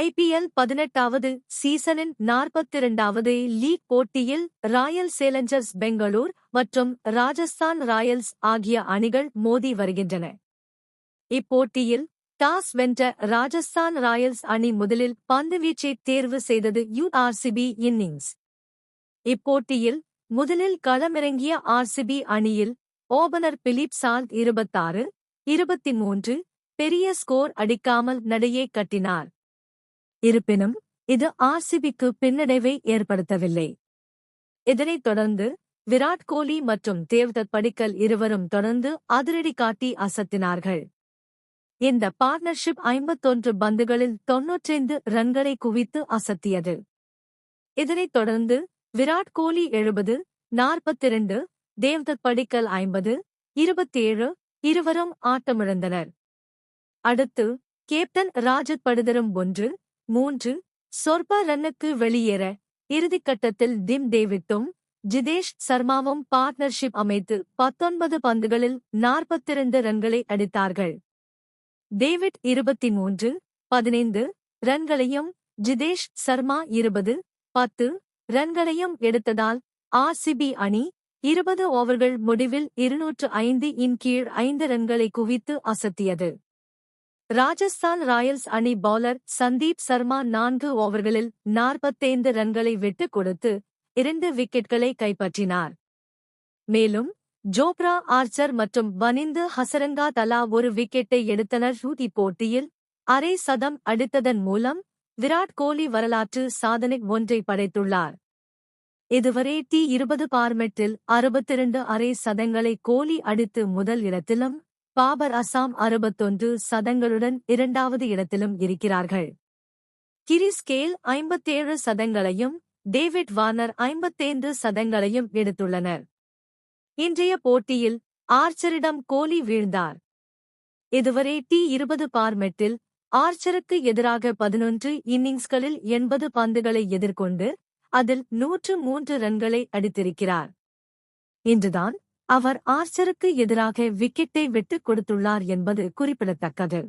IPL பதினெட்டாவது சீசனின் நாற்பத்திரண்டாவது லீக் போட்டியில் ராயல் சேலஞ்சர்ஸ் பெங்களூர் மற்றும் ராஜஸ்தான் ராயல்ஸ் ஆகிய அணிகள் மோதி வருகின்றன. இப்போட்டியில் டாஸ் வென்ற ராஜஸ்தான் ராயல்ஸ் அணி முதலில் பந்துவீச்சை தேர்வு செய்தது யுஆர்சிபி இன்னிங்ஸ். இப்போட்டியில் முதலில் களமிறங்கிய ஆர்சிபி அணியில் ஓபனர் பிலிப் சால்ட் இருபத்தாறு இருபத்தி மூன்று பெரிய ஸ்கோர் அடிக்காமல் நடையை கட்டினார். இருப்பினும் இது ஆர்சிபிக்கு பின்னடைவை ஏற்படுத்தவில்லை. இதனைத் தொடர்ந்து விராட் கோலி மற்றும் தேவ்தத் படிக்கல் இருவரும் தொடர்ந்து அதிரடி காட்டி அசத்தினார்கள். இந்த பார்ட்னர்ஷிப் ஐம்பத்தொன்று பந்துகளில் தொன்னூற்றைந்து ரன்களை குவித்து அசத்தியது. இதனைத் தொடர்ந்து விராட் கோலி எழுபது நாற்பத்திரண்டு தேவ்தத் படிக்கல் ஐம்பது இருபத்தேழு இருவரும் ஆட்டமிழந்தனர். அடுத்து கேப்டன் ராஜத் படுதரும் ஒன்று மூன்று சொற்ப ரன்னுக்கு வெளியேற. இறுதிக்கட்டத்தில் திம் டேவிட்டும் ஜிதேஷ் சர்மாவும் பார்ட்னர்ஷிப் அமைத்து பத்தொன்பது பந்துகளில் நாற்பத்திரண்டு ரன்களை அடித்தார்கள். டேவிட் இருபத்தி மூன்று பதினைந்து ரன்களையும் ஜிதேஷ் சர்மா இருபது பத்து ரன்களையும் எடுத்ததால் ஆர்சிபி அணி இருபது ஓவர்கள் முடிவில் இருநூற்று ஐந்து இன் கீழ் ஐந்து ரன்களை குவித்து அசத்தியது. ராஜஸ்தான் ராயல்ஸ் அணி பவுலர் சந்தீப் சர்மா நான்கு ஓவர்களில் நாற்பத்தைந்து ரன்களை விட்டுக் கொடுத்து இரண்டு விக்கெட்களை கைப்பற்றினார். மேலும் ஜோப்ரா ஆர்ச்சர் மற்றும் வனிந்து ஹசரங்கா தலா ஒரு விக்கெட்டை எடுத்தனர். இப்போட்டியில் அரை சதம் அடித்ததன் மூலம் விராட் கோலி வரலாற்று சாதனை ஒன்றை படைத்துள்ளார். இதுவரை டி இருபது பார்மெட்டில் அறுபத்திரண்டு அரை சதங்களை கோலி அடித்து முதல் இடத்திலும் பாபர் அசாம் அறுபத்தொன்று சதங்களுடன் இரண்டாவது இடத்திலும் இருக்கிறார்கள். கிரிஸ்கேல் ஐம்பத்தேழு சதங்களையும் டேவிட் வார்னர் ஐம்பத்தைந்து சதங்களையும் எடுத்துள்ளனர். இன்றைய போட்டியில் ஆர்ச்சரிடம் கோலி வீழ்ந்தார். இதுவரை டி இருபது பார்மெட்டில் ஆர்ச்சருக்கு எதிராக பதினொன்று இன்னிங்ஸ்களில் எண்பது பந்துகளை எதிர்கொண்டு அதில் நூற்று மூன்று ரன்களை அடித்திருக்கிறார். இன்றுதான் அவர் ஆர்ச்சருக்கு எதிராக விக்கெட்டை விட்டுக் கொடுத்துள்ளார் என்பது குறிப்பிடத்தக்கது.